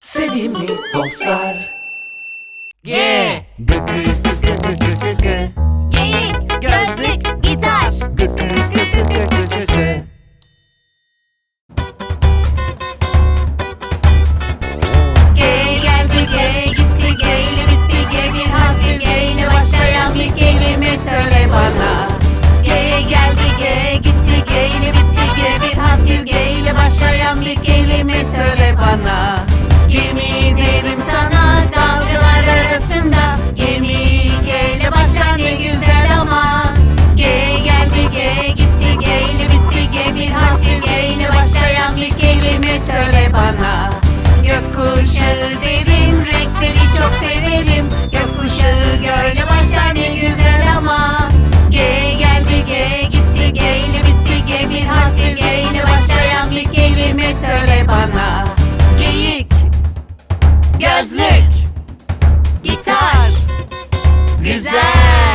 Sevimli dostlar G Gı gı gı gı gı gı gı gı Geyik, gözlük, gitar. Gı gı gı gı gı gı gı gı G geldi G gitti G ile bitti G bir harfli G ile başlayan bir kelime söyle bana. G geldi G gitti G ile bitti G bir harfli G ile başlayan bir kelime söyle Gözlük Gitar Güzel